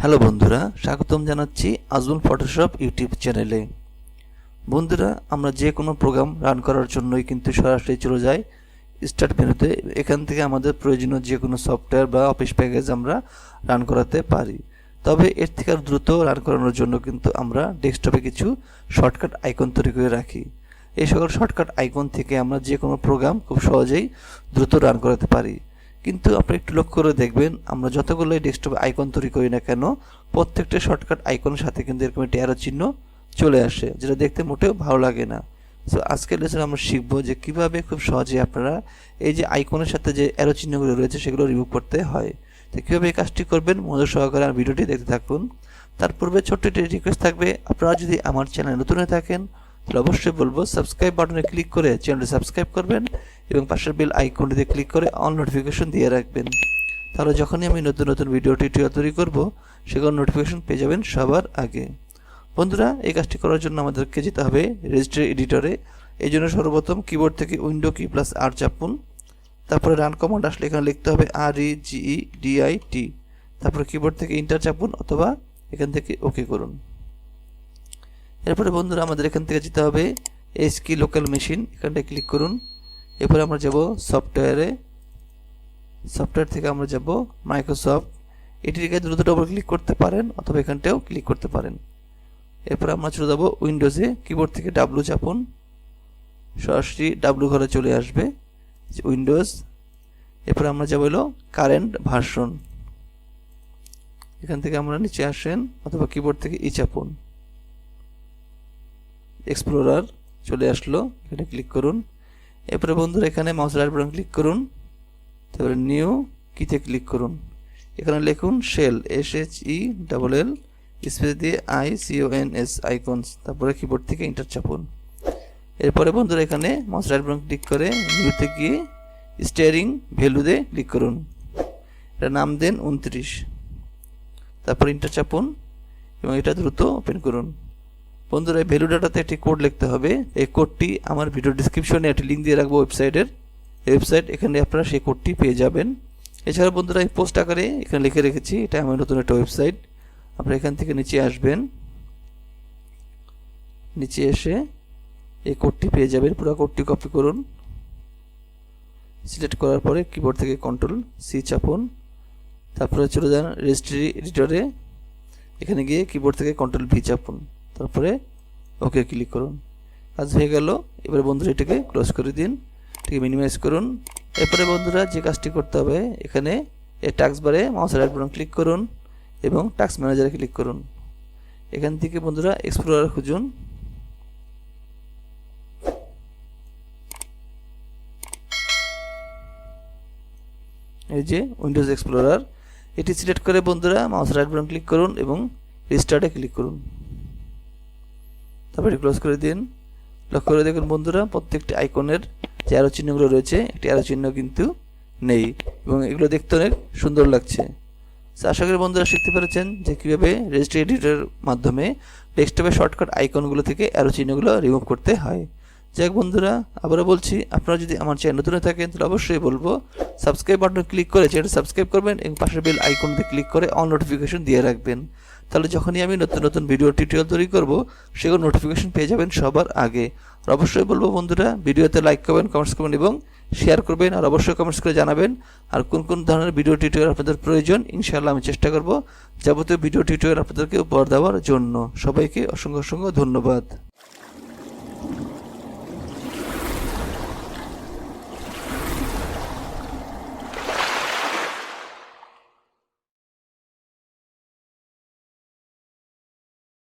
Hello বন্ধুরা, স্বাগতম জানাচ্ছি আজমল ফটোশপ ইউটিউব চ্যানেলে। বন্ধুরা, আমরা যে কোনো প্রোগ্রাম রান করার জন্যই কিন্তু সরাসরি চলে যাই। স্টার্ট মেনুতে, এখান থেকে আমাদের প্রয়োজনীয় যে কোনো সফটওয়্যার বা অফিস প্যাকেজ আমরা রান করাতে পারি। তবে এর থেকে আর দ্রুত রান করানোর জন্য কিন্তু আমরা ডেস্কটপে কিছু শর্টকাট আইকন তৈরি করে রাখি। এই সকল শর্টকাট আইকন থেকে আমরা যে কোনো প্রোগ্রাম খুব সহজেই দ্রুত রান করাতে পারি। কিন্তু আপনি একটু লক্ষ্য করে দেখবেন, আমরা যতগুলো ডেস্কটপে আইকন তৈরি করি না কেন, প্রত্যেকটা শর্টকাট আইকনের সাথে কিন্তু এরকম একটি অ্যারো চিহ্ন চলে আসে, যেটা দেখতে মোটেও ভালো লাগে না। সো আজকের লেসনে আমরা শিখব যে কীভাবে খুব সহজে আপনারা এই যে আইকনের সাথে যে অ্যারো চিহ্নগুলো রয়েছে, সেগুলো রিমুভ করতে হয়। তো কীভাবে এই কাজটি করবেন, মনোযোগ সহকারে আর ভিডিওটি দেখতে থাকুন। তার পূর্বে ছোট্ট একটি রিকোয়েস্ট থাকবে, আপনারা যদি আমার চ্যানেল নতুন হয়ে থাকেন তাহলে অবশ্যই বলব সাবস্ক্রাইব বাটনে ক্লিক করে চ্যানেলটি সাবস্ক্রাইব করবেন এবং পাশের বেল আইকনটিতে ক্লিক করে অল নোটিফিকেশন দিয়ে রাখবেন। তাহলে যখনই আমি নতুন নতুন ভিডিও টিউটোরিয়াল তৈরি করব, সেগুলো নোটিফিকেশন পেয়ে যাবেন সবার আগে। বন্ধুরা, এই কাজটি করার জন্য আমাদেরকে যেতে হবে রেজিস্ট্রি এডিটরে এই জন্য সর্বপ্রথম কিবোর্ড থেকে উইন্ডো কি প্লাস আর চাপুন। তারপরে রান কমান্ড আসলে এখানে লিখতে হবে আর ই জিই ডিআই টি তারপরে কিবোর্ড থেকে ইন্টার চাপুন অথবা এখান থেকে ওকে করুন। এরপরে বন্ধুরা আমাদের এখান থেকে যেতে হবে এস কি লোকাল মেশিন এখানটায় ক্লিক করুন। এরপরে আমরা যাব সফটওয়্যারে সফটওয়্যার থেকে আমরা যাব মাইক্রোসফট এটিকে দ্রুত ডবল ক্লিক করতে পারেন অথবা এখানটাও ক্লিক করতে পারেন। এরপর আমরা চলে যাব উইন্ডোজে কিবোর্ড থেকে ডাব্লু চাপুন। সরাসরি ডাব্লু ঘরে চলে আসবে উইন্ডোজ এরপর আমরা যাব হলো কারেন্ট ভার্সন এখান থেকে আমরা নিচে আসেন অথবা কিবোর্ড থেকে ই চাপুন। এক্সপ্লোরার চলে আসলো, এখানে ক্লিক করুন। এরপরে বন্ধুরা এখানে মাউস রাইট ক্লিক করুন। তারপরে নিউ কিতে ক্লিক করুন। এখানে লিখুন shell S H E double L space দিয়ে I C O N S icons তারপরে কিবোর্ড থেকে ইন্টার চাপুন। এরপরে বন্ধুরা এখানে মাউস রাইট ক্লিক করে নিউতে গিয়ে স্টিয়ারিং ভ্যালুতে ক্লিক করুন। এটা নাম দেন উনত্রিশ। তারপর ইন্টার চাপুন এবং এটা দ্রুত ওপেন করুন। বন্ধুরা ভ্যালু ডাটাতে একটি কোড লিখতে হবে। এই কোডটি আমার ভিডিও ডিসক্রিপশনে একটি লিঙ্ক দিয়ে রাখব ওয়েবসাইটের ওয়েবসাইট এখানে আপনারা সেই কোডটি পেয়ে যাবেন। এছাড়া বন্ধুরা, এই পোস্ট আকারে এখানে লিখে রেখেছি, এটা আমার নতুন একটা ওয়েবসাইট আপনারা এখান থেকে নিচে আসবেন। নিচে এসে এই কোডটি পেয়ে যাবেন। পুরো কোডটি কপি করুন। সিলেক্ট করার পরে কিবোর্ড থেকে কন্ট্রোল সি চাপুন। তারপরে চলে যান রেজিস্ট্রি এডিটরে এখানে গিয়ে কিবোর্ড থেকে কন্ট্রোল ভি চাপুন। তারপরে ওকে ক্লিক করুন। কাজ হয়ে গেল। এবারে বন্ধুরা এটাকে ক্লোজ করে দিন। এটাকে মিনিমাইজ করুন। এরপরে বন্ধুরা যে কাজটি করতে হবে, এখানে এই টাক্স বারে মাউস রাইট বাটন ক্লিক করুন এবং টাক্স ম্যানেজারে ক্লিক করুন। এখান থেকে বন্ধুরা এক্সপ্লোরার খুঁজুন। এই যে উইন্ডোজ এক্সপ্লোরার এটি সিলেক্ট করে বন্ধুরা মাউস রাইট বাটন ক্লিক করুন এবং রিস্টার্টে ক্লিক করুন। তারপরে ক্লোজ করে দিন। লক্ষ্য করে দেখুন বন্ধুরা, প্রত্যেকটি আইকনের যে আরও চিহ্নগুলো রয়েছে, একটি আরও চিহ্ন কিন্তু নেই এবং এগুলো দেখতে অনেক সুন্দর লাগছে। আশা করি বন্ধুরা শিখতে পেরেছেন যে কীভাবে রেজিস্ট্রি এডিটের মাধ্যমে ডেস্কটপে শর্টকাট আইকনগুলো থেকে অ্যারো চিহ্নগুলো রিমুভ করতে হয়। যাক বন্ধুরা, আবারও বলছি, আপনারা যদি আমার চ্যানেল নতুন থাকেন, তাহলে অবশ্যই বলব সাবস্ক্রাইব বাটনে ক্লিক করে চ্যানেল সাবস্ক্রাইব করবেন এবং পাশের বেল আইকনতে ক্লিক করে অন নোটিফিকেশন দিয়ে রাখবেন। তাহলে যখনই আমি নতুন নতুন ভিডিও টিউটোরিয়াল তৈরি করব, সেগুলো নোটিফিকেশন পেয়ে যাবেন সবার আগে। আর অবশ্যই বলব বন্ধুরা, ভিডিওতে লাইক করবেন কমেন্টস করবেন এবং শেয়ার করবেন, আর অবশ্যই কমেন্টস করে জানাবেন, আর কোন কোন ধরনের ভিডিও টিউটোরিয়াল আপনাদের প্রয়োজন, ইনশাআল্লাহ আমি চেষ্টা করব যাবতীয় ভিডিও টিউটোরিয়াল আপনাদেরকে উপহার দেওয়ার জন্য। সবাইকে অসংখ্য অসংখ্য ধন্যবাদ।